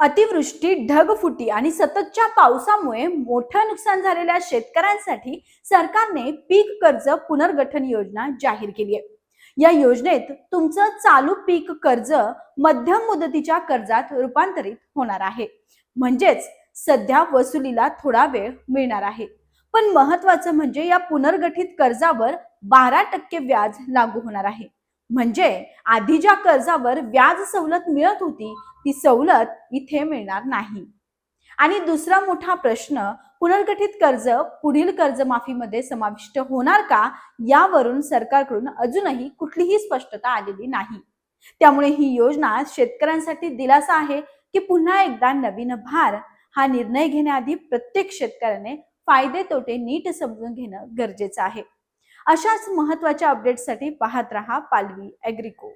अतिवृष्टी ढगफुटी आणि सततच्या पावसामुळे मोठं नुकसान झालेल्या शेतकऱ्यांसाठी सरकारने पीक कर्ज पुनर्गठन योजना जाहीर केली आहे. या योजनेत तुमचं चालू पीक कर्ज मध्यम मुदतीच्या कर्जात रूपांतरित होणार आहे. म्हणजेच सध्या वसुलीला थोडा वेळ मिळणार आहे. पण महत्वाचं म्हणजे या पुनर्गठित कर्जावर बारा टक्के व्याज लागू होणार आहे. म्हणजे आधी ज्या कर्जावर व्याज सवलत मिळत होती ती सवलत इथे मिळणार नाही. आणि दुसरा मोठा प्रश्न पुनर्गठित कर्ज पुढील कर्जमाफीमध्ये समाविष्ट होणार का? यावरून सरकारकडून अजूनही कुठलीही स्पष्टता आलेली नाही. त्यामुळे ही योजना शेतकऱ्यांसाठी दिलासा आहे की पुन्हा एकदा नवीन भार हा निर्णय घेण्याआधी प्रत्येक शेतकऱ्याने फायदे तोटे नीट समजून घेणं गरजेचं आहे. अशाच महत्त्वाच्या अपडेटसाठी पाहत रहा पालवी अॅग्रिको.